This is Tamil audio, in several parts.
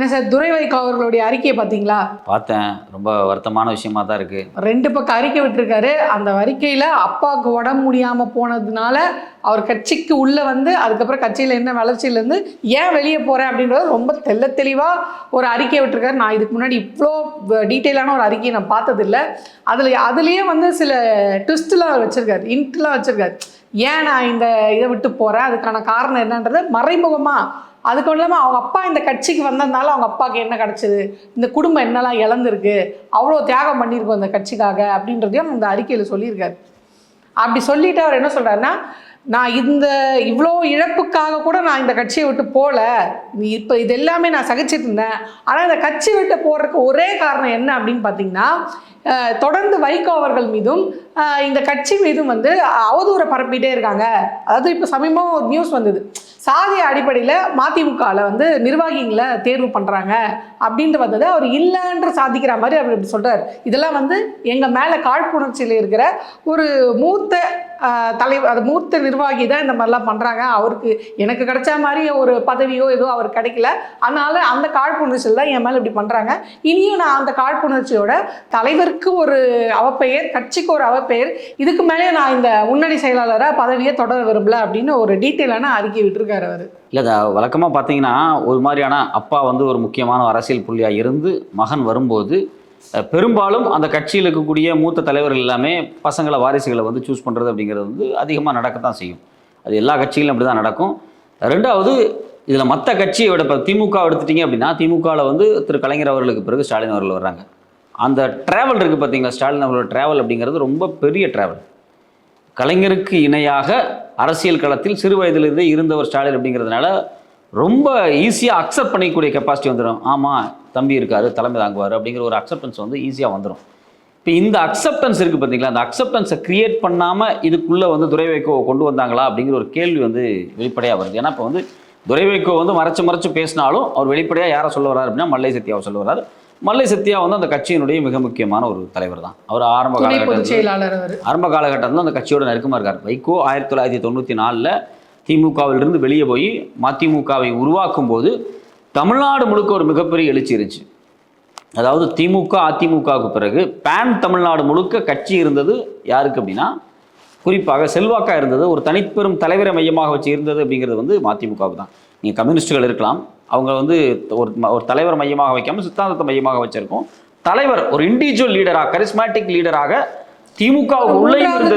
என்ன சார் துரை வைகோ அவர்களுடைய அறிக்கையை பார்த்தீங்களா? பார்த்தேன். ரொம்ப வருத்தமான விஷயமா தான் இருக்கு. ரெண்டு பக்கம் அறிக்கை விட்டுருக்காரு. அந்த அறிக்கையில் அப்பாவுக்கு உடம்பு முடியாமல் போனதுனால அவர் கட்சிக்கு உள்ளே வந்து அதுக்கப்புறம் கட்சியில் என்ன வளர்ச்சியிலேருந்து ஏன் வெளியே போகிறேன் அப்படின்றது ரொம்ப தெள்ள தெளிவாக ஒரு அறிக்கை விட்டுருக்காரு. நான் இதுக்கு முன்னாடி இவ்வளோ டீட்டெயிலான ஒரு அறிக்கையை நான் பார்த்ததில்ல. அதில் அதுலேயே வந்து சில ட்விஸ்ட்லாம் வச்சுருக்காரு. இன்ட்லாம் வச்சுருக்காரு. ஏன் நான் இந்த இதை விட்டு போகிறேன் அதுக்கான காரணம் என்னன்றது மறைமுகமாக அதுக்கு இல்லாமல் அவங்க அப்பா இந்த கட்சிக்கு வந்ததுனால அவங்க அப்பாவுக்கு என்ன கிடச்சிது? இந்த குடும்பம் என்னெல்லாம் இழந்திருக்கு? அவ்வளோ தியாகம் பண்ணியிருக்கோம் இந்த கட்சிக்காக அப்படின்றதையும் அந்த அறிக்கையில் சொல்லியிருக்காரு. அப்படி சொல்லிட்டு அவர் என்ன சொல்கிறாருன்னா நான் இந்த இவ்வளோ இழப்புக்காக கூட நான் இந்த கட்சியை விட்டு போகல இப்போ இது எல்லாமே நான் சகிச்சிட்டு இருந்தேன். ஆனால் இந்த கட்சி விட்டு போடுறதுக்கு ஒரே காரணம் என்ன அப்படின்னு பார்த்தீங்கன்னா தொடர்ந்து வைகோ அவர்கள் மீதும் இந்த கட்சி மீதும் வந்து அவதூறை பரப்பிட்டே இருக்காங்க. அதாவது இப்போ சமீபம் ஒரு நியூஸ் வந்தது. சாதிய அடிப்படையில் மதிமுகவில் வந்து நிர்வாகிகளை தேர்வு பண்ணுறாங்க அப்படின்ட்டு வந்தது. அவர் இல்லைன்ற சாதிக்கிற மாதிரி அவர் இப்படி சொல்கிறார் இதெல்லாம் வந்து எங்கள் மேலே காழ்ப்புணர்ச்சியில் இருக்கிற ஒரு மூத்த தலைவர் அது மூத்த நிர்வாகி தான் இந்த மாதிரிலாம் பண்ணுறாங்க அவருக்கு எனக்கு கிடைச்ச மாதிரி ஒரு பதவியோ ஏதோ அவருக்கு கிடைக்கல. அதனால அந்த காழ்ப்புணர்ச்சியில் தான் என் மேலே இப்படி பண்ணுறாங்க இனியும் நான் அந்த காழ்ப்புணர்ச்சியோட தலைவர் தலைவருக்கு ஒரு அவப்பெயர் கட்சிக்கு ஒரு அவப்பெயர். இதுக்கு மேலே நான் இந்த முன்னணி செயலாளராக பதவியை தொடர விரும்பல அப்படின்னு ஒரு டீட்டெயிலான அறிக்கை விட்டுருக்காரு அவர். இல்லை வழக்கமாக பார்த்தீங்கன்னா ஒரு மாதிரியான அப்பா வந்து ஒரு முக்கியமான அரசியல் புள்ளியாக இருந்து மகன் வரும்போது பெரும்பாலும் அந்த கட்சியில் இருக்கக்கூடிய மூத்த தலைவர்கள் எல்லாமே பசங்களை வாரிசுகளை வந்து சூஸ் பண்ணுறது அப்படிங்கிறது வந்து அதிகமாக நடக்கத்தான் செய்யும். அது எல்லா கட்சிகளும் அப்படி தான் நடக்கும். ரெண்டாவது இதில் மற்ற கட்சியை விட இப்போ திமுக எடுத்துட்டீங்க அப்படின்னா திமுகவில் வந்து திரு. கலைஞர் அவர்களுக்கு பிறகு ஸ்டாலின் அவர்கள் வர்றாங்க. அந்த ட்ராவல் இருக்குது பார்த்தீங்களா ஸ்டாலின் அவர்களோட ட்ராவல் அப்படிங்கிறது ரொம்ப பெரிய ட்ராவல் கலைஞருக்கு இணையாக அரசியல் களத்தில் சிறு வயதிலிருந்தே இருந்தவர் ஸ்டாலின் அப்படிங்கிறதுனால ரொம்ப ஈஸியாக அக்செப்ட் பண்ணிக்கக்கூடிய கெப்பாசிட்டி வந்துடும் ஆமாம் தம்பி இருக்கார் தலைமை தாங்குவார் அப்படிங்கிற ஒரு அக்செப்டன்ஸ் வந்து ஈஸியாக வந்துடும் இப்போ இந்த அக்செப்டன்ஸ் இருக்குது பார்த்தீங்களா அந்த அக்செப்டன்ஸை க்ரியேட் பண்ணாமல் இதுக்குள்ளே வந்து துறைவைக்கோ கொண்டு வந்தாங்களா அப்படிங்கிற ஒரு கேள்வி வந்து வெளிப்படையாக வருது. ஏன்னா இப்போ வந்து துரை வந்து மறைச்சு மறைச்சு பேசினாலும் அவர் வெளிப்படையாக யாரை சொல்ல வர்றாரு அப்படின்னா மல்லை சத்யாவை சொல்ல வர்றாரு. மல்லை சத்யா வந்து அந்த கட்சியினுடைய மிக முக்கியமான ஒரு தலைவர் தான். அவர் ஆரம்ப காலகட்டத்தில் ஆரம்ப காலகட்டத்தில் அந்த கட்சியோட நெருக்கமாக இருக்கார். வைகோ ஆயிரத்தி தொள்ளாயிரத்தி தொண்ணூற்றி நாலில் திமுகவிலிருந்து வெளியே போய் மதிமுகவை உருவாக்கும் போது தமிழ்நாடு முழுக்க ஒரு மிகப்பெரிய எழுச்சி இருந்துச்சு. அதாவது திமுக அதிமுகவுக்கு பிறகு பேன் தமிழ்நாடு முழுக்க கட்சி இருந்தது யாருக்கு அப்படின்னா குறிப்பாக செல்வாக்கா இருந்தது ஒரு தனிப்பெரும் தலைவரை மையமாக வச்சு இருந்தது அப்படிங்கிறது வந்து மதிமுகவுக்கு தான். நீங்கள் கம்யூனிஸ்டுகள் இருக்கலாம் அவங்க வந்து ஒரு ஒரு தலைவர் மையமாக வைக்காம சித்தாந்தத்தை மையமாக வச்சிருக்கோம். தலைவர் ஒரு இண்டிவிஜுவல் லீடராக கரிஸ்மேட்டிக் லீடராக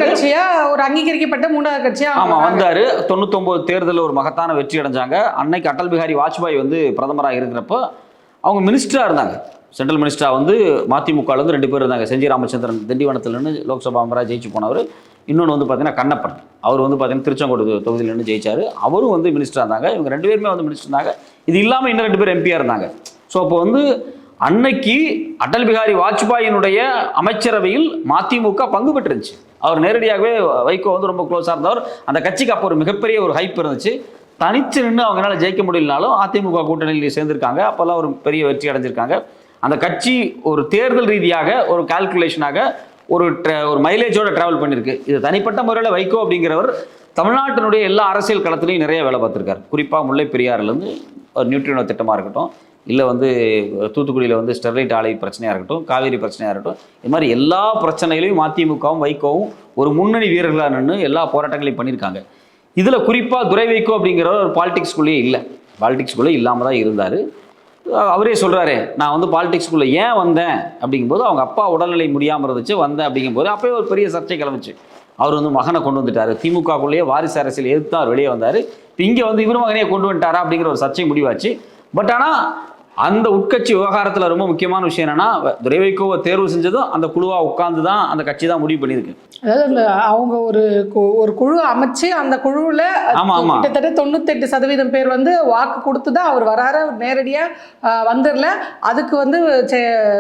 கட்சியா ஒரு அங்கீகரிக்கப்பட்ட மூன்றாவது கட்சியா? ஆமா வந்தாரு. தொண்ணூத்தொன்பது தேர்தலில் ஒரு மகத்தான வெற்றி அடைஞ்சாங்க. அன்னைக்கு அடல் பிகாரி வாஜ்பாய் வந்து பிரதமராக இருக்கிறப்போ அவங்க மினிஸ்டரா இருந்தாங்க. சென்ட்ரல் மினிஸ்டரா வந்து மதிமுகல இருந்து ரெண்டு பேர் இருந்தாங்க. செஞ்சி ராமச்சந்திரன் திண்டிவனத்துல நின்று லோக்சபா மெம்பராக ஜெயிச்சு போனவர். இன்னொன்று வந்து பார்த்தீங்கன்னா கண்ணப்பன். அவர் வந்து பார்த்தீங்கன்னா திருச்செங்கோடு தொகுதியில் ஜெயிச்சார். ஜெயிச்சாரு அவரும் வந்து மினிஸ்டராக இருந்தாங்க இவங்க ரெண்டு பேருமே வந்து மினிஸ்டர் இருந்தாங்க இது இல்லாமல் இன்னும் ரெண்டு பேர் எம்பியாக இருந்தாங்க. ஸோ அப்போ வந்து அன்னைக்கு அடல் பிகாரி வாஜ்பாயினுடைய அமைச்சரவையில் மதிமுக பங்கு பெற்றிருந்துச்சு. அவர் நேரடியாகவே வைகோ வந்து ரொம்ப க்ளோஸாக இருந்தவர். அந்த கட்சிக்கு அப்போ ஒரு மிகப்பெரிய ஒரு ஹைப் இருந்துச்சு. தனிச்சு நின்று அவங்களால ஜெயிக்க முடியலனாலும் அதிமுக கூட்டணியில் சேர்ந்திருக்காங்க. அப்போல்லாம் ஒரு பெரிய வெற்றி அடைஞ்சிருக்காங்க. அந்த கட்சி ஒரு தேர்தல் ரீதியாக ஒரு கால்குலேஷனாக ஒரு ஒரு மைலேஜோட டிராவல் பண்ணியிருக்கு இது தனிப்பட்ட முறையில் வைகோ அப்படிங்கிறவர் தமிழ்நாட்டினுடைய எல்லா அரசியல் களத்துலையும் நிறைய வேலை பார்த்துருக்கார். குறிப்பாக முல்லை பெரியாறுலேருந்து ஒரு நியூட்ரினோ திட்டமாக இருக்கட்டும் இல்லை வந்து தூத்துக்குடியில் வந்து ஸ்டெர்லைட் ஆலை பிரச்சனையாக இருக்கட்டும் காவேரி பிரச்சனையாக இருக்கட்டும் இது மாதிரி எல்லா பிரச்சனைகளையும் மதிமுகவும் வைகோவும் ஒரு முன்னணி வீரர்களாக நின்று எல்லா போராட்டங்களையும் பண்ணியிருக்காங்க. இதில் குறிப்பாக துரை வைகோ அப்படிங்கிறவர் ஒரு பாலிடிக்ஸ்குள்ளேயே இல்லை. பாலிடிக்ஸ்குள்ளே இல்லாமல் தான் இருந்தார். அவரே சொல்கிறாரு நான் வந்து பாலிடிக்ஸ்குள்ளே ஏன் வந்தேன்? அப்படிங்கும்போது அவங்க அப்பா உடல்நிலை முடியாமல் இருந்துச்சு வந்தேன் அப்படிங்கும்போது அப்போயே ஒரு பெரிய சர்ச்சை கிளம்பிச்சு. அவர் வந்து மகனை கொண்டு வந்துட்டார். திமுகக்குள்ளேயே வாரிசு அரசியல் எதிர்த்து அவர் வெளியே வந்தார். இப்போ இங்கே வந்து இவர் மகனையே கொண்டு வந்துட்டாரா அப்படிங்கிற ஒரு சர்ச்சை முடிவாச்சு. பட் ஆனால் அந்த உட்கட்சி விவகாரத்தில் ரொம்ப முக்கியமான விஷயம் என்னன்னா துரை வைகோவை தேர்வு செஞ்சதும் அந்த குழுவாக உட்கார்ந்து தான் அந்த கட்சி தான் முடிவு பண்ணியிருக்கு. அதாவது அவங்க ஒரு ஒரு குழு அமைச்சு அந்த குழுவில். கிட்டத்தட்ட தொண்ணூத்தெட்டு சதவீதம் பேர் வந்து வாக்கு கொடுத்து தான் அவர் வராரு நேரடியாக வந்துடல அதுக்கு வந்து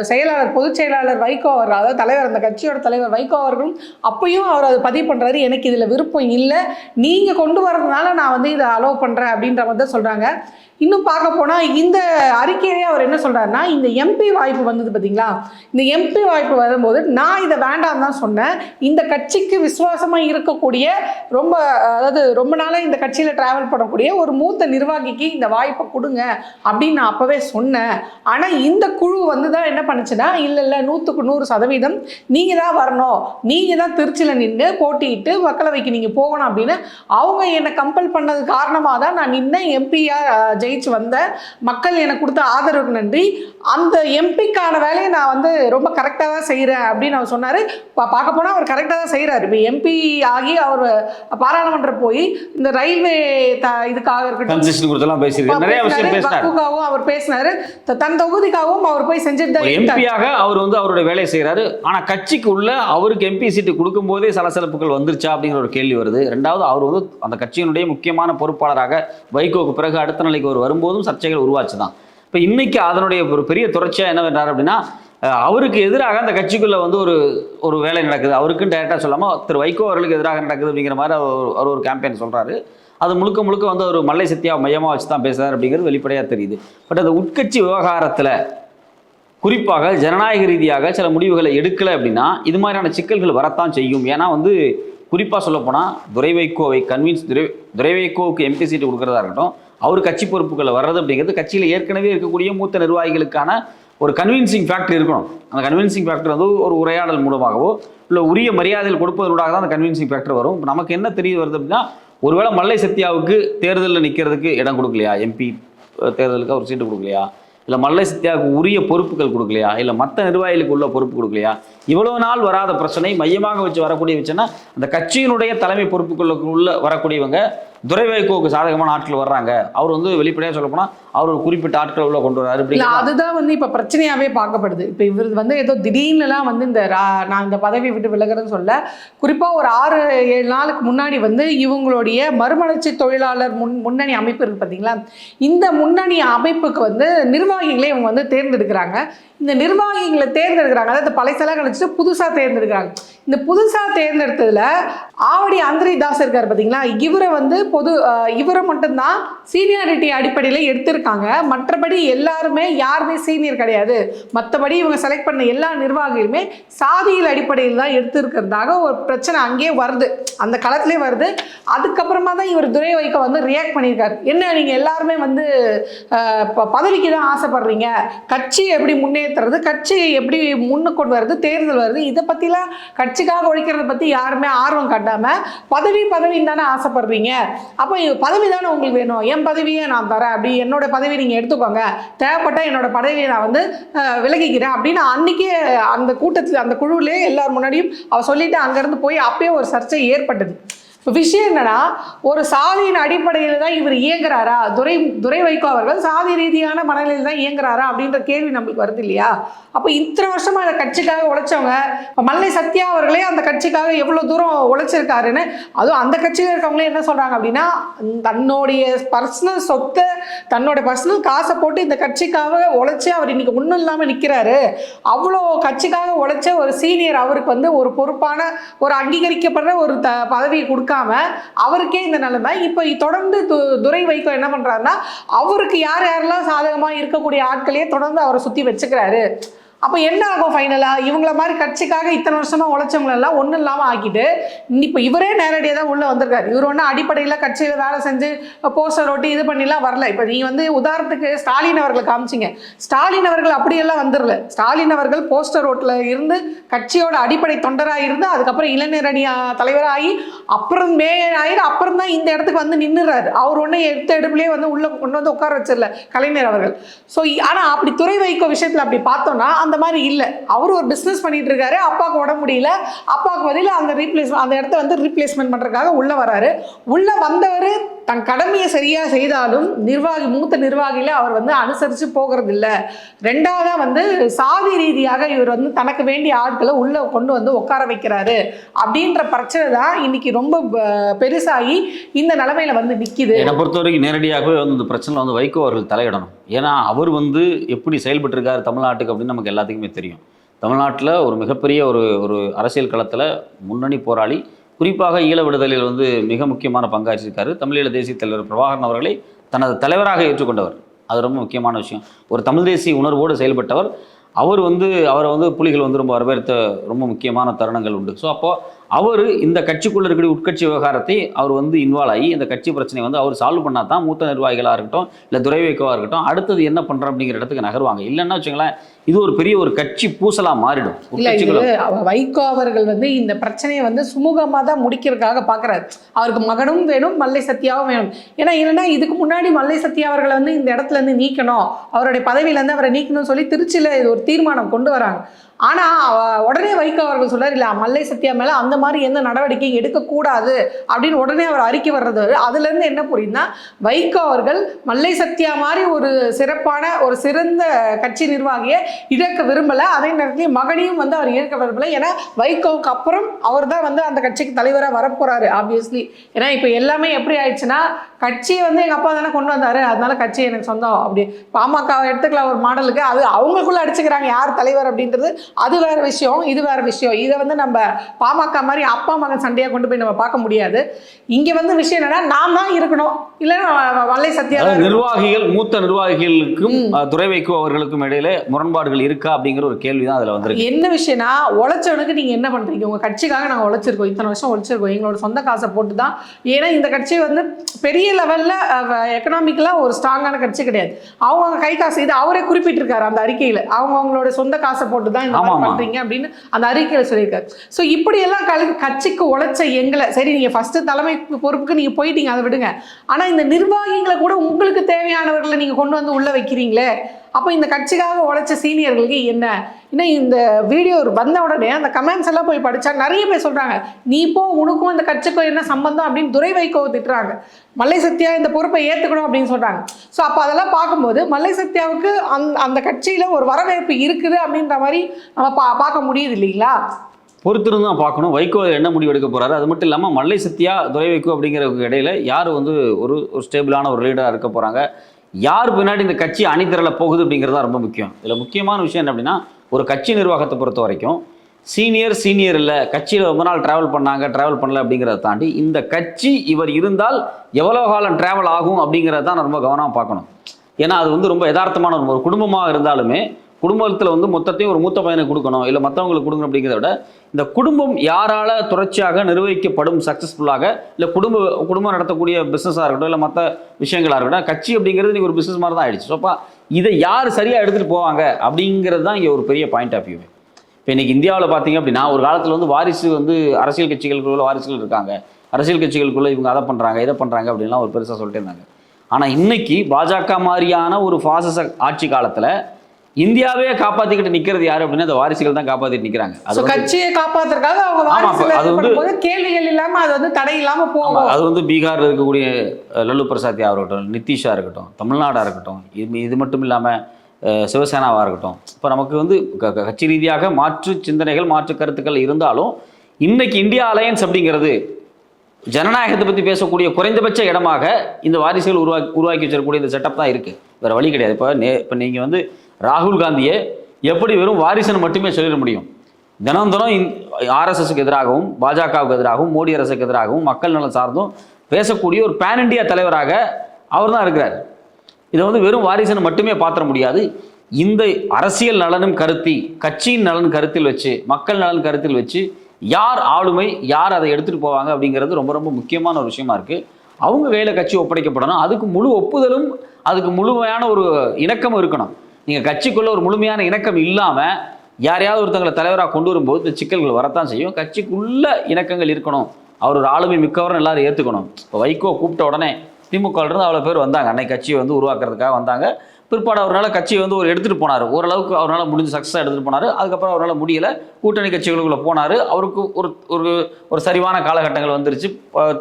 செயலாளர் பொதுச் செயலாளர் வைகோ அவர் அதாவது தலைவர் அந்த கட்சியோட தலைவர் வைகோ அவர்களும் அப்பயும் அவர் அதை பதிவு பண்ணுறாரு எனக்கு இதில் விருப்பம் இல்லை. நீங்கள் கொண்டு வரதுனால நான் வந்து இதை அலோவ் பண்ணுறேன் அப்படின்ற மாதிரி தான் சொல்கிறாங்க இன்னும் பார்க்க போனால் இந்த அறிக்கையிலே அவர் என்ன சொல்கிறாருன்னா இந்த எம்பி வாய்ப்பு வந்தது பார்த்தீங்களா இந்த எம்பி வாய்ப்பு வரும்போது நான் இதை வேண்டாம் தான் சொன்னேன். இந்த கட்சிக்கு விசுவாசமாக இருக்கக்கூடிய ரொம்ப அதாவது ரொம்ப நாளாக இந்த கட்சியில் ட்ராவல் பண்ணக்கூடிய ஒரு மூத்த நிர்வாகிக்கு இந்த வாய்ப்பை கொடுங்க அப்படின்னு நான் அப்போவே சொன்னேன். ஆனால் இந்த குழு வந்து தான் என்ன பண்ணுச்சுன்னா இல்லை இல்லை நூற்றுக்கு நூறு சதவீதம் நீங்கள் தான் வரணும். நீங்கள் தான் திருச்சியில் நின்று போட்டியிட்டு மக்களவைக்கு நீங்கள் போகணும் அப்படின்னு அவங்க என்னை கம்பல் பண்ணது காரணமாக தான் நான் நின்று எம்பியாக ஜெயிச்சு வந்தேன் மக்கள் எனக்கு கொடுத்த ஆதரவுக்கு நன்றி. அந்த எம்பிக்கான வேலையை நான் வந்து ரொம்ப கரெக்டாக தான் செய்கிறேன் அப்படின்னு அவர் சொன்னார். பார்க்க போனால் அவர் கரெக்டாக தான் செய்கிறார் இப்போ எம்பி ஆகி அவர் பாராளுமன்றம் போய் இந்த ரயில்வே த இதுக்காக இருக்கட்டும். அவர் பேசினாரு. தன் தொகுதிக்காகவும் அவர் போய் செஞ்சுட்டு தான். எம்பியாக அவர் வந்து அவருடைய வேலையை செய்கிறாரு ஆனால் கட்சிக்கு உள்ள அவருக்கு எம்பி சீட்டு கொடுக்கும்போதே சலசலப்புகள் வந்துருச்சா அப்படிங்கிற ஒரு கேள்வி வருது. ரெண்டாவது அவர் வந்து அந்த கட்சியினுடைய முக்கியமான பொறுப்பாளராக வைகோக்கு பிறகு அடுத்த நிலைக்கு அவர் வரும்போதும் சர்ச்சைகள் உருவாச்சு தான் இப்போ இன்னைக்கு அதனுடைய ஒரு பெரிய தொடர்ச்சியாக என்ன வேண்டார் அப்படின்னா அவருக்கு எதிராக அந்த கட்சிக்குள்ளே வந்து ஒரு ஒரு வேலை நடக்குது. அவருக்குன்னு டேரெக்டாக சொல்லாமல் திரு வைகோ அவர்களுக்கு எதிராக நடக்குது அப்படிங்கிற மாதிரி அவர் அவர் ஒரு கேம்பெயின் சொல்கிறாரு அது முழுக்க முழுக்க வந்து ஒரு மல்லை சக்தியாக மையமாக வச்சு தான் பேசுகிறார் அப்படிங்கிறது வெளிப்படையாக தெரியுது. பட் அந்த உட்கட்சி விவகாரத்தில் குறிப்பாக ஜனநாயக ரீதியாக சில முடிவுகளை எடுக்கலை அப்படின்னா இது மாதிரியான சிக்கல்கள் வரத்தான் செய்யும். ஏன்னா வந்து குறிப்பாக சொல்லப்போனால் துரை வைகோவை கன்வின்ஸ் துரை துரை வைகோவுக்கு எம்பி சீட்டு கொடுக்குறதா இருக்கட்டும் அவர் கட்சி பொறுப்புகளை வர்றது அப்படிங்கிறது கட்சியில் ஏற்கனவே இருக்கக்கூடிய மூத்த நிர்வாகிகளுக்கான ஒரு கன்வின்சிங் ஃபேக்டர் இருக்கணும். அந்த கன்வின்சிங் ஃபேக்டர் வந்து ஒரு உரையாடல் மூலமாகவோ இல்லை உரிய மரியாதையில் கொடுப்பதனூடாக தான் அந்த கன்வின்சிங் ஃபேக்டர் வரும். இப்போ நமக்கு என்ன தெரிய வருது அப்படின்னா ஒருவேளை மல்லை சத்யாவுக்கு தேர்தலில் நிற்கிறதுக்கு இடம் கொடுக்கலையா? எம்பி தேர்தலுக்கு அவர் சீட்டு கொடுக்கலையா? இல்லை மல்லை சத்யாவுக்கு உரிய பொறுப்புகள் கொடுக்கலையா? இல்லை மற்ற நிர்வாகிகளுக்கு உள்ள பொறுப்பு கொடுக்கலையா? இவ்வளோ நாள் வராத பிரச்சனை மையமாக வச்சு வரக்கூடிய வச்சுன்னா அந்த கட்சியினுடைய தலைமை பொறுப்புகளுக்கு உள்ள வரக்கூடியவங்க துரை வைகோவுக்கு சாதகமான ஆட்கள் வர்றாங்க. அவர் வந்து வெளிப்படையாக சொல்ல போனால் அவர் ஒரு குறிப்பிட்ட ஆட்களை உள்ள கொண்டு வர்றாரு. இல்ல அதுதான் வந்து இப்ப பிரச்சனையாவே பார்க்கப்படுது. இப்ப இவர் வந்து ஏதோ திடீர்னுலாம் வந்து இந்த நான் இந்த பதவி விட்டு விலகுறேன்னு சொல்ல குறிப்பா ஒரு ஆறு ஏழு நாளுக்கு முன்னாடி வந்து இவங்களுடைய மறுமலர்ச்சி தொழிலாளர் முன் முன்னணி அமைப்பு இருக்கு பாத்தீங்களா? இந்த முன்னணி அமைப்புக்கு வந்து நிர்வாகிகளை இவங்க வந்து தேர்ந்தெடுக்கிறாங்க. இந்த நிர்வாகிகளை தேர்ந்தெடுக்கிறாங்க. அதாவது பழைசெல்லாம் கழிச்சுட்டு புதுசாக தேர்ந்தெடுக்கிறாங்க. இந்த புதுசாக தேர்ந்தெடுத்ததில் ஆவடி அந்திரி தாஸ் இருக்கார் பார்த்தீங்களா இவரை வந்து பொது இவரை மட்டும்தான் சீனியாரிட்டி அடிப்படையில் எடுத்திருக்காங்க. மற்றபடி எல்லாருமே யாருமே சீனியர் கிடையாது. மற்றபடி இவங்க செலக்ட் பண்ண எல்லா நிர்வாகிகளுமே சாதியில் அடிப்படையில் தான் எடுத்திருக்கிறதாக ஒரு பிரச்சனை அங்கேயே வருது. அந்த களத்திலே வருது. அதுக்கப்புறமா தான் இவர் துரை வைக்க வந்து ரியாக்ட் பண்ணியிருக்காரு. என்ன நீங்கள் எல்லாருமே வந்து ப- பதவிக்கு தான் ஆசைப்படுறீங்க. கட்சி எப்படி ஏற்றுறது கட்சியை எப்படி முன்னுக்கு கொண்டு வருது தேர்தல் வருது இதை பற்றிலாம் கட்சிக்காக ஒழிக்கிறத பற்றி யாருமே ஆர்வம் காட்டாமல் பதவி பதவின்னு தானே ஆசைப்படுறீங்க. அப்போ பதவி தானே உங்களுக்கு வேணும். என் பதவியை நான் தரேன். அப்படி என்னோட பதவி நீங்கள் எடுத்துக்கோங்க. தேவைப்பட்ட என்னோட பதவியை நான் வந்து விலகிக்கிறேன் அப்படின்னு அன்றைக்கே அந்த கூட்டத்தில் அந்த குழுவிலே எல்லார் முன்னாடியும் அவள் சொல்லிவிட்டு அங்கேருந்து போய் அப்பயே ஒரு சர்ச்சை ஏற்பட்டது. விஷயம் என்னன்னா ஒரு சாதியின் அடிப்படையில் தான் இவர் இயங்குறாரா? துரை துரை வைகோ அவர்கள் சாதி ரீதியான மனநிலையில் தான் இயங்குறாரா அப்படின்ற கேள்வி நம்மளுக்கு வருது இல்லையா? அப்போ இத்தனை வருஷமா அந்த கட்சிக்காக உழைச்சவங்க இப்போ மல்லை சத்யா அவர்களே அந்த கட்சிக்காக எவ்வளோ தூரம் உழைச்சிருக்காருன்னு அதுவும் அந்த கட்சியில் இருக்கவங்களே என்ன சொல்றாங்க அப்படின்னா தன்னுடைய பர்சனல் சொத்தை தன்னோட பர்சனல் காசை போட்டு இந்த கட்சிக்காக உழைச்சி அவர் இன்னைக்கு ஒன்றும் இல்லாமல் நிற்கிறாரு அவ்வளோ கட்சிக்காக உழைச்ச ஒரு சீனியர் அவருக்கு வந்து ஒரு பொறுப்பான ஒரு அங்கீகரிக்கப்படுற ஒரு த பதவியை கொடுக்க கொடுக்காம அவருக்கே இந்த நிலைமை. இப்போ தொடர்ந்து து- துரை வைகோ என்ன பண்றாருன்னா அவருக்கு யார் யாரெல்லாம் சாதகமாக இருக்கக்கூடிய ஆட்களையே தொடர்ந்து அவரை சுற்றி வச்சுக்கிறாரு. அப்போ என்ன ஆகும் ஃபைனலாக இவங்கள மாதிரி கட்சிக்காக இத்தனை வருஷமாக உழைச்சவங்களெல்லாம் ஒன்றும் இல்லாமல் ஆக்கிட்டு இப்போ இவரே நேரடியாக தான் உள்ளே வந்திருக்காரு. இவர் ஒன்றும் அடிப்படையில் கட்சியில் வேலை செஞ்சு போஸ்டர் ஒட்டி இது பண்ணிலாம் வரல. இப்போ நீங்கள் வந்து உதாரணத்துக்கு ஸ்டாலின் அவர்களை காமிச்சிங்க. ஸ்டாலின் அவர்கள் அப்படியெல்லாம் வந்துடல ஸ்டாலின் அவர்கள் போஸ்டர் ஓட்டில் இருந்து கட்சியோட அடிப்படை தொண்டராக இருந்து அதுக்கப்புறம் இளைஞரணி தலைவராகி அப்புறம் மேயர் ஆகி அப்புறம் தான் இந்த இடத்துக்கு வந்து நின்றுறாரு அவர் ஒன்றும் எடுத்த எடுப்புலேயே வந்து உள்ளே கொண்டு வந்து உட்கார வச்சிடல கலைஞர் அவர்கள். ஸோ ஆனால் அப்படி துறை வைக்க விஷயத்தில் அப்படி பார்த்தோம்னா அந்த மாதிரி இல்லை. அவர் ஒரு பிஸ்னஸ் பண்ணிட்டு இருக்காரு அப்பாவுக்கு உடம்பு முடியல. அப்பாவுக்கு பதில் அந்த ரீப்ளேஸ் அந்த இடத்த வந்து ரீப்ளேஸ்மெண்ட் பண்ணுறதுக்காக உள்ளே வராரு. உள்ளே வந்தவர் தன் கடமையை சரியாக செய்தாலும் நிர்வாகி மூத்த நிர்வாகியில அவர் வந்து அனுசரித்து போகிறது இல்லை ரெண்டாவதாக வந்து சாதி ரீதியாக இவர் வந்து தனக்கு வேண்டிய ஆட்களை உள்ளே கொண்டு வந்து உட்கார வைக்கிறாரு. அப்படின்ற பிரச்சனை தான் இன்னைக்கு ரொம்ப பெருசாகி இந்த நிலமையில வந்து நிற்கிது என்னை பொறுத்த வரைக்கும் நேரடியாகவே வந்து இந்த பிரச்சனை வந்து வைகோ அவர்கள் தலையிடணும். ஏன்னா அவர் வந்து எப்படி செயல்பட்டிருக்காரு தமிழ்நாட்டுக்கு அப்படின்னு நமக்கு எல்லாத்துக்குமே தெரியும். தமிழ்நாட்டில் ஒரு மிகப்பெரிய ஒரு ஒரு அரசியல் களத்தில் முன்னணி போராளி குறிப்பாக ஈழ விடுதலையில் வந்து மிக முக்கியமான பங்காற்றியிருக்காரு தமிழீழ தேசிய தலைவர் பிரபாகரன் அவர்களை தனது தலைவராக ஏற்றுக்கொண்டவர். அது ரொம்ப முக்கியமான விஷயம். ஒரு தமிழ் தேசிய உணர்வோடு செயல்பட்டவர். அவர் வந்து அவரை வந்து புலிகள் வந்து ரொம்ப வரவேற்ற ரொம்ப முக்கியமான தருணங்கள் உண்டு. ஸோ அப்போ அவர் இந்த கட்சிக்குள்ள இருக்கக்கூடிய உட்கட்சி விவகாரத்தை அவர் வந்து இன்வால்வ் ஆகி இந்த கட்சி பிரச்சனையை வந்து அவர் சால்வ் பண்ணா தான் மூத்த நிர்வாகிகளாக இருக்கட்டும் இல்லை துரைவைக்கோவாக இருக்கட்டும் அடுத்தது என்ன பண்ணுறோம் அப்படிங்கிற இடத்துக்கு நகருவாங்க. இல்லைன்னா வச்சுங்களேன் இது ஒரு பெரிய ஒரு கட்சி பூசலாக மாறிடும். வைகோ அவர்கள் வந்து இந்த பிரச்சனையை வந்து சுமூகமா தான் முடிக்கிறதுக்காக பாக்குறாரு. அவருக்கு மகனும் வேணும் மல்லை சத்யாவும் வேணும். ஏன்னா இல்லைன்னா இதுக்கு முன்னாடி மல்லை சத்யா அவர்களை வந்து இந்த இடத்துல இருந்து நீக்கணும். அவருடைய பதவியில இருந்து அவரை நீக்கணும்னு சொல்லி திருச்சியில இது ஒரு தீர்மானம் கொண்டு வராங்க. ஆனால் உடனே வைகோ அவர்கள் சொல்கிறார் இல்லை மல்லை சத்யா மேலே அந்த மாதிரி எந்த நடவடிக்கையும் எடுக்கக்கூடாது. அப்படின்னு உடனே அவர் அறிக்கை வர்றது அதுலேருந்து என்ன புரியுதுன்னா வைகோ அவர்கள் மல்லை சத்யா மாதிரி ஒரு சிறப்பான ஒரு சிறந்த கட்சி நிர்வாகியை இழக்க விரும்பலை. அதே நேரத்தில் மகனையும் வந்து அவர் ஏற்க விரும்பலை. ஏன்னா வைகோவுக்கு அப்புறம் அவர் தான் வந்து அந்த கட்சிக்கு தலைவராக வரப்போகிறாரு ஆப்வியஸ்லி ஏன்னா இப்போ எல்லாமே எப்படி ஆயிடுச்சுன்னா கட்சியை வந்து எங்கள் அப்பா தானே கொண்டு வந்தார் அதனால கட்சி எனக்கு சொந்தம் அப்படி பாமக எடுத்துக்கலாம் ஒரு மாடலுக்கு. அது அவங்களுக்குள்ளே அடிச்சுக்கிறாங்க யார் தலைவர் அப்படின்றது அது வேற விஷயம் இது வேற விஷயம். இதை வந்து நம்ம பாமக மாதிரி அப்பா மகன் சண்டையாக கொண்டு போய் நம்ம பார்க்க முடியாது. இங்கே வந்து விஷயம் என்னன்னா நான் தான் இருக்கணும். இல்லைன்னா வல்லை அதாவது நிர்வாகிகள் மூத்த நிர்வாகிகளுக்கும் அஹ், துரை வைகோ அவர்களுக்கும் இடையில முரண்பாடுகள் இருக்கா அப்படிங்கிற ஒரு கேள்வி தான் அதுல வந்திருக்கு. என்ன விஷயம்னா உழைச்சவனுக்கு நீங்க என்ன பண்றீங்க? உங்க கட்சிக்காக நாங்க உழைச்சிருக்கோம். இத்தனை வருஷம் உழைச்சிருக்கோம். எங்களோட சொந்த காசை போட்டு தான். ஏன்னா இந்த கட்சி வந்து பெரிய லெவல்ல எக்கனாமிக்கலா ஒரு ஸ்ட்ராங்கான கட்சி கிடையாது. அவங்க அவங்க கை காசு இது அவரே குறிப்பிட்டிருக்காரு அந்த அறிக்கையில. அவங்க அவங்களோட சொந்த காசை போட்டு தான் பண்றீங்க அப்படின்னு அந்த அறிக்கையில சொல்லியிருக்காரு. ஸோ இப்படி எல்லாம் கட்சிக்கு உழைச்ச எங்களை சரி நீங்க ஃபர்ஸ்ட் தலைமை பொறுப்புக்கு நீங்க போயிட்டீங்க அதை விடுங்க. ஆனா இந்த நிர்வாகிகளை கூட உங்களுக்கு தேவையானவர்களை நீங்க கொண்டு வந்து உள்ள வைக்கிறீங்களே அப்போ இந்த கட்சிக்காக உழைச்ச சீனியர்களுக்கு என்ன? இன்னும் இந்த வீடியோ வந்த உடனே அந்த கமெண்ட்ஸ் எல்லாம் போய் படித்தா நிறைய பேர் சொல்கிறாங்க நீ போ உனக்கும் இந்த கட்சிக்கும் என்ன சம்பந்தம்? அப்படின்னு துரை வைகோ திட்டுறாங்க. மல்லை சத்யா இந்த பொறுப்பை ஏற்றுக்கணும் அப்படின்னு சொல்கிறாங்க ஸோ அப்போ அதெல்லாம் பார்க்கும்போது மல்லை சத்யாவுக்கு அந் அந்த கட்சியில் ஒரு வரவேற்பு இருக்குது அப்படின்ற மாதிரி நம்ம பா பார்க்க முடியுது இல்லைங்களா? பொறுத்திருந்து தான் பார்க்கணும். வைகோ என்ன முடிவு எடுக்க போகிறாரு அது மட்டும் இல்லாமல் மல்லை சத்யா துரை வைகோ அப்படிங்கிறதுக்கு இடையில யார் வந்து ஒரு ஒரு ஸ்டேபிளான ஒரு லீடராக இருக்க போகிறாங்க யார் பின்னாடி இந்த கட்சி அணிதிரள போகுது அப்படிங்கிறது தான் ரொம்ப முக்கியம். இதில் முக்கியமான விஷயம் என்ன அப்படின்னா ஒரு கட்சி நிர்வாகத்தை பொறுத்த வரைக்கும் சீனியர் சீனியர் இல்லை கட்சியில் ரொம்ப நாள் ட்ராவல் பண்ணாங்க ட்ராவல் பண்ணல அப்படிங்கிறத தாண்டி இந்த கட்சி இவர் இருந்தால் எவ்வளோ காலம் ட்ராவல் ஆகும் அப்படிங்கிறத தான் ரொம்ப கவனமாக பார்க்கணும். ஏன்னா அது வந்து ரொம்ப யதார்த்தமான ஒரு- ஒரு குடும்பமாக இருந்தாலுமே குடும்பத்தில் வந்து மொத்தத்தையும் ஒரு மூத்த பையனை கொடுக்கணும் இல்லை மற்றவங்களுக்கு கொடுக்கணும் அப்படிங்கிறத விட இந்த குடும்பம் யாரால தொடர்ச்சியாக நிர்வகிக்கப்படும் சக்ஸஸ்ஃபுல்லாக இல்லை குடும்ப குடும்பம் நடத்தக்கூடிய பிஸ்னஸாக இருக்கட்டும் இல்லை மற்ற விஷயங்களாக இருக்கட்டும் கட்சி அப்படிங்கிறது நீங்க ஒரு பிஸ்னஸ் மாதிரி தான் ஆயிடுச்சு. ஸோ அப்போ இதை யார் சரியாக எடுத்துகிட்டு போவாங்க அப்படிங்கிறது தான் இங்கே ஒரு பெரிய பாயிண்ட் ஆஃப் வியூ இப்போ இன்றைக்கி இந்தியாவில் பார்த்தீங்க அப்படின்னா ஒரு காலத்தில் வந்து வாரிசு வந்து அரசியல் கட்சிகளுக்குள்ள வாரிசுகள் இருக்காங்க. அரசியல் கட்சிகளுக்குள்ளே இவங்க அதை பண்ணுறாங்க இதை பண்ணுறாங்க அப்படின்லாம் ஒரு பெருசாக சொல்லிட்டு இருந்தாங்க. ஆனால் இன்னைக்கு பாஜக மாதிரியான ஒரு பாசிச ஆட்சி காலத்தில் இந்தியாவே காப்பாற்றிக்கிட்டு நிற்கிறது யார் அப்படின்னா அந்த வாரிசுகள் தான் காப்பாற்றிட்டு நிற்கிறாங்க அது கட்சியை காப்பாத்துறதுக்காக அவங்க அது வந்து- பண்ணும்போது கேள்விகள் இல்லாம அது வந்து தடை இல்லாம போகும். அது வந்து பீகார்ல இருக்கக்கூடிய லல்லு பிரசாத்தியா இருக்கட்டும் நிதிஷா இருக்கட்டும் தமிழ்நாடா இருக்கட்டும் இது இது மட்டும் இல்லாமல் சிவசேனாவாக இருக்கட்டும். இப்போ நமக்கு வந்து கட்சி ரீதியாக மாற்று சிந்தனைகள் மாற்று கருத்துக்கள் இருந்தாலும் இன்னைக்கு இந்தியா அலையன்ஸ் அப்படிங்கிறது ஜனநாயகத்தை பற்றி பேசக்கூடிய குறைந்தபட்ச இடமாக இந்த வாரிசுகள் உருவாக்கி உருவாக்கி வச்சிருக்கக்கூடிய இந்த செட்டப் தான் இருக்குது வேறு வழி கிடையாது. இப்போ நே இப்போ நீங்கள் வந்து ராகுல் காந்தியை எப்படி வெறும் வாரிசுன்னு மட்டுமே சொல்லிட முடியும்? தினம் தினம் ஆர்எஸ்எஸ்க்கு எதிராகவும் பாஜகவுக்கு எதிராகவும் மோடி அரசுக்கு எதிராகவும் மக்கள் நலன் சார்ந்தும் பேசக்கூடிய ஒரு பேன் இண்டியா தலைவராக அவர் தான் இருக்கிறார். இதை வந்து வெறும் வாரிசுன்னு மட்டுமே பாத்திர முடியாது. இந்த அரசியல் நலனும் கருத்தி கட்சியின் நலன் கருத்தில் வச்சு மக்கள் நலன் கருத்தில் வச்சு யார் ஆளுமை யார் அதை எடுத்துகிட்டு போவாங்க அப்படிங்கிறது ரொம்ப ரொம்ப முக்கியமான ஒரு விஷயமா இருக்குது அவங்க கையில் கட்சி ஒப்படைக்கப்படணும். அதுக்கு முழு ஒப்புதலும் அதுக்கு முழுமையான ஒரு இணக்கமும் இருக்கணும். நீங்கள் கட்சிக்குள்ளே ஒரு முழுமையான இணக்கம் இல்லாமல் யாரையாவது ஒருத்தங்களை தலைவராக கொண்டு வரும்போது இந்த சிக்கல்கள் வரத்தான் செய்யும். கட்சிக்குள்ள இணக்கங்கள் இருக்கணும். அவர் ஒரு ஆளுமை மிக்கவரும் எல்லாரும் ஏற்றுக்கணும் இப்போ வைகோ கூப்பிட்ட உடனே திமுகலேருந்து அவ்வளோ பேர் வந்தாங்க. அன்னைக்கு கட்சியை வந்து உருவாக்குறதுக்காக வந்தாங்க. பிற்பாடு அவரால் கட்சியை வந்து ஒரு எடுத்துகிட்டு போனார். ஓரளவுக்கு அவரால் முடிஞ்ச சக்ஸஸாக எடுத்துகிட்டு போனார். அதுக்கப்புறம் அவரால் முடியலை. கூட்டணி கட்சிகளுக்குள்ளே போனார். அவருக்கு ஒரு ஒரு ஒரு சரிவான காலகட்டங்கள் வந்துருச்சு.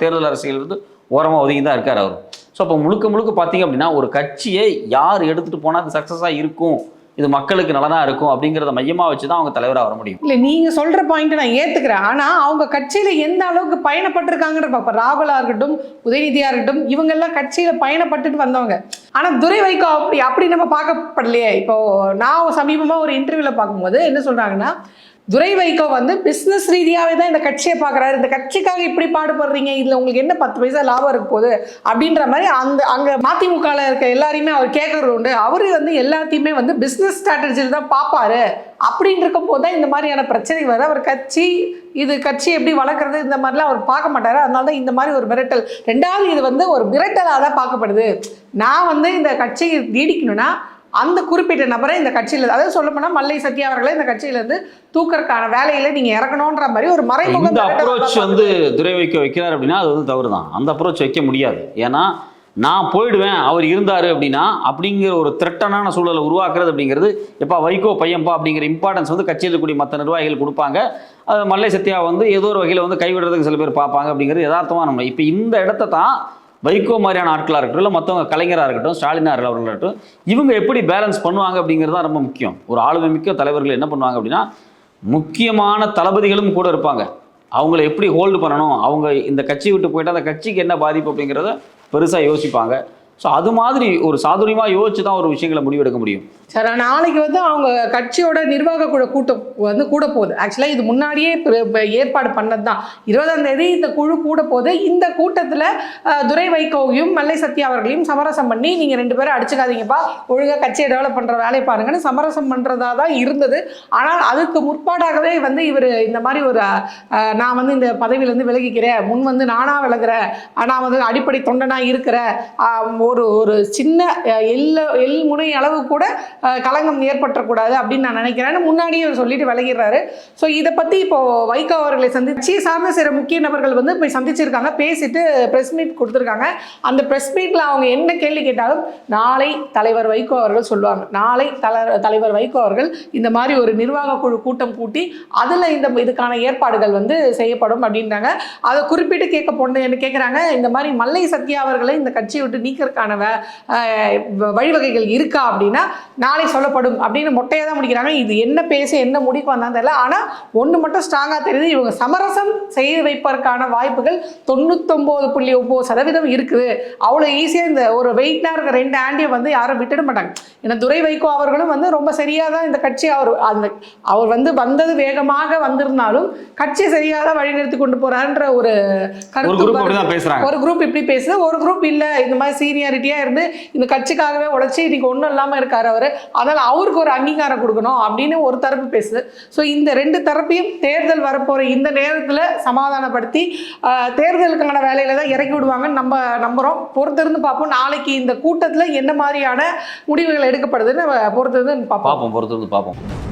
தேர்தல் அரசியல் இருந்து ஓரமாக ஒதுங்கி தான் இருக்கார் அவர். ஸோ அப்போ முழுக்க முழுக்க பார்த்தீங்க அப்படின்னா ஒரு கட்சியை யார் எடுத்துகிட்டு போனால் அது சக்ஸஸாக இருக்கும்? இது மக்களுக்கு நலனாக இருக்கும் அப்படிங்கிறத மையமாக வச்சு தான் அவங்க தலைவராக வர முடியும். இல்லை நீங்கள் சொல்கிற பாயிண்ட் நான் ஏற்றுக்கிறேன் ஆனால் அவங்க கட்சியில் எந்த அளவுக்கு பயணப்பட்டிருக்காங்கன்ற பாப்ப. ராகுலாக இருக்கட்டும் உதயநிதியாக இருக்கட்டும் இவங்கெல்லாம் கட்சியில் பயணப்பட்டுட்டு வந்தவங்க. ஆனால் துரை வைகோ அப்படி அப்படி நம்ம பார்க்கப்படலையே. இப்போ நான் சமீபமாக ஒரு இன்டர்வியூவில் பார்க்கும்போது என்ன சொல்கிறாங்கன்னா துரை வைகோ வந்து பிஸ்னஸ் ரீதியாகவே தான் இந்த கட்சியை பார்க்குறாரு. இந்த கட்சிக்காக இப்படி பாடுபடுறீங்க. இதில் உங்களுக்கு என்ன பத்து பைசா லாபம் இருக்க போகுது? அப்படின்ற மாதிரி அந்த அங்கே மதிமுகவில் இருக்க எல்லாரையுமே அவர் கேட்கறது உண்டு. அவர் வந்து எல்லாத்தையுமே வந்து பிஸ்னஸ் ஸ்ட்ராட்டஜியில் தான் பார்ப்பாரு. அப்படின்னு இருக்கும் போது தான் இந்த மாதிரியான பிரச்சனை வருது அவர் கட்சி இது கட்சி எப்படி வளர்க்குறது இந்த மாதிரிலாம் அவர் பார்க்க மாட்டார். அதனால தான் இந்த மாதிரி ஒரு மிரட்டல். ரெண்டாவது இது வந்து ஒரு மிரட்டலாக தான் பார்க்கப்படுது. நான் வந்து இந்த கட்சியை நீடிக்கணும்னா அந்த குறிப்பிட்ட நபரை இந்த கட்சியில் அதாவது சொல்ல போனால் மல்லை சத்யா அவர்களை இந்த கட்சியிலேருந்து தூக்கறதுக்கான வேலையில நீங்க இறக்கணுன்ற மாதிரி ஒரு மறைமுக இந்த அப்ரோச் வந்து துரை வைக்க வைக்கிறார் அப்படின்னா அது வந்து தவறு தான் அந்த அப்ரோச் வைக்க முடியாது. ஏன்னா நான் போயிடுவேன் அவர் இருந்தார் அப்படின்னா அப்படிங்கிற ஒரு த்ரெட்டனான சூழலை உருவாக்குறது அப்படிங்கிறது எப்பா வைகோ பையன்பா அப்படிங்கிற இம்பார்ட்டன்ஸ் வந்து கட்சியில் இருக்கக்கூடிய மற்ற நிர்வாகிகள் கொடுப்பாங்க. அது மல்லை சத்யா வந்து ஏதோ ஒரு வகையில் வந்து கைவிடுறதுக்கு சில பேர் பார்ப்பாங்க அப்படிங்கிறது யதார்த்தமாக நம்ம. இப்போ இந்த இடத்த தான் வைகோ மாதிரியான ஆட்களாக இருக்கட்டும் இல்லை மற்றவங்க கலைஞராக இருக்கட்டும் ஸ்டாலினார் அவர்களாக இருக்கட்டும் இவங்க எப்படி பேலன்ஸ் பண்ணுவாங்க அப்படிங்கிறது தான் ரொம்ப முக்கியம். ஒரு ஆளுமை மிக்க தலைவர்கள் என்ன பண்ணுவாங்க அப்படின்னா முக்கியமான தளபதிகளும் கூட இருப்பாங்க. அவங்கள எப்படி ஹோல்டு பண்ணணும்? அவங்க இந்த கட்சி விட்டு போயிட்டால் அந்த கட்சிக்கு என்ன பாதிப்பு அப்படிங்கிறத பெருசாக யோசிப்பாங்க. ஸோ அது மாதிரி ஒரு சாதுரியமாக யோசிச்சு தான் ஒரு விஷயங்களை முடிவெடுக்க முடியும். சரி நாளைக்கு வந்து அவங்க கட்சியோட நிர்வாக குழு கூட்டம் வந்து கூட போகுது. ஆக்சுவலாக இது முன்னாடியே ஏற்பாடு பண்ணது தான் இருபதாம் தேதி இந்த குழு கூட போகுது இந்த கூட்டத்தில் துரை வைகோவையும் மல்லை சத்யா அவர்களையும் சமரசம் பண்ணி நீங்கள் ரெண்டு பேரும் அடிச்சுக்காதீங்கப்பா. ஒழுங்காக கட்சியை டெவலப் பண்ணுற வேலையை பாருங்கன்னு சமரசம் பண்ணுறதா தான் இருந்தது. ஆனால் அதுக்கு முற்பாடாகவே வந்து இவர் இந்த மாதிரி ஒரு நான் வந்து இந்த பதவியிலேருந்து விலகிக்கிறேன். முன் வந்து நானாக விலகிறேன். நான் வந்து அடிப்படை தொண்டனாக இருக்கிறேன். ஒரு ஒரு சின்ன எல்ல எல் முனை அளவு கூட கலங்கம் களங்கம் ஏற்பட்டக்கூடாது அப்படின்னு நான் நினைக்கிறேன்னு முன்னாடியே இவர் சொல்லிட்டு விலகிடுறாரு. ஸோ இதை பற்றி இப்போது வைகோ அவர்களை சந்திச்சு சார்ந்த சில முக்கிய நபர்கள் வந்து போய் சந்திச்சிருக்காங்க பேசிட்டு ப்ரெஸ் மீட் கொடுத்துருக்காங்க. அந்த ப்ரெஸ் மீட்டில் அவங்க என்ன கேள்வி கேட்டாலும் நாளை தலைவர் வைகோ அவர்கள் சொல்லுவாங்க நாளை தல தலைவர் வைகோ அவர்கள் இந்த மாதிரி ஒரு நிர்வாக குழு கூட்டம் கூட்டி அதில் இந்த இதுக்கான ஏற்பாடுகள் வந்து செய்யப்படும் அப்படின்றாங்க. அதை குறிப்பிட்டு கேட்க போன என்ன கேட்குறாங்க இந்த மாதிரி மல்லை சத்யா அவர்களை இந்த கட்சியை விட்டு நீக்கிற வ- வழிவகைகள் இருக்கா அப்படின்னா நாளை சொல்லப்படும் அப்படின்னு மொட்டையாக தான் முடிக்கிறாங்க. இது என்ன பேசி என்ன முடிக்கு வந்தான்னு தெரியல. ஆனால் ஒன்று மட்டும் ஸ்ட்ராங்காக தெரியுது. இவங்க சமரசம் செய்து வைப்பதற்கான வாய்ப்புகள் தொண்ணூத்தொம்பது புள்ளி ஒம்பது சதவீதம் இருக்குது. அவ்வளோ ஈஸியாக இந்த ஒரு வெயிட்டாக இருக்க ரெண்டு ஆண்டியை வந்து யாரும் விட்டுட மாட்டாங்க. ஏன்னா துரை வைகோ அவர்களும் வந்து ரொம்ப சரியாக தான் இந்த கட்சி அவர் அந்த அவர் வந்து வந்தது வேகமாக வந்திருந்தாலும் கட்சி சரியாக தான் வழிநிறுத்தி கொண்டு போறாருன்ற ஒரு கருத்து ஒரு குரூப் இப்படி பேசுது. ஒரு குரூப் இல்ல. இந்த மாதிரி சீனியாரிட்டியாக இருந்து இந்த கட்சிக்காகவே உழைச்சி இன்றைக்கி ஒன்றும் இல்லாமல் இருக்கார் அவர். அதனால் அவருக்கு ஒரு அங்கீகாரம் கொடுக்கணும் அப்படின்னு ஒரு தரப்பு பேசுது. ஸோ இந்த ரெண்டு தரப்பையும் தேர்தல் வரப்போகிற இந்த நேரத்தில் சமாதானப்படுத்தி தேர்தலுக்கான வேலையில் தான் இறக்கி விடுவாங்கன்னு நம்ம நம்புகிறோம் பொறுத்திருந்து பார்ப்போம். நாளைக்கு இந்த கூட்டத்தில் என்ன மாதிரியான முடிவுகள் எடுக்கப்படுதுன்னு பொறுத்திருந்து பார்ப்போம். பார்ப்போம் பார்ப்போம்.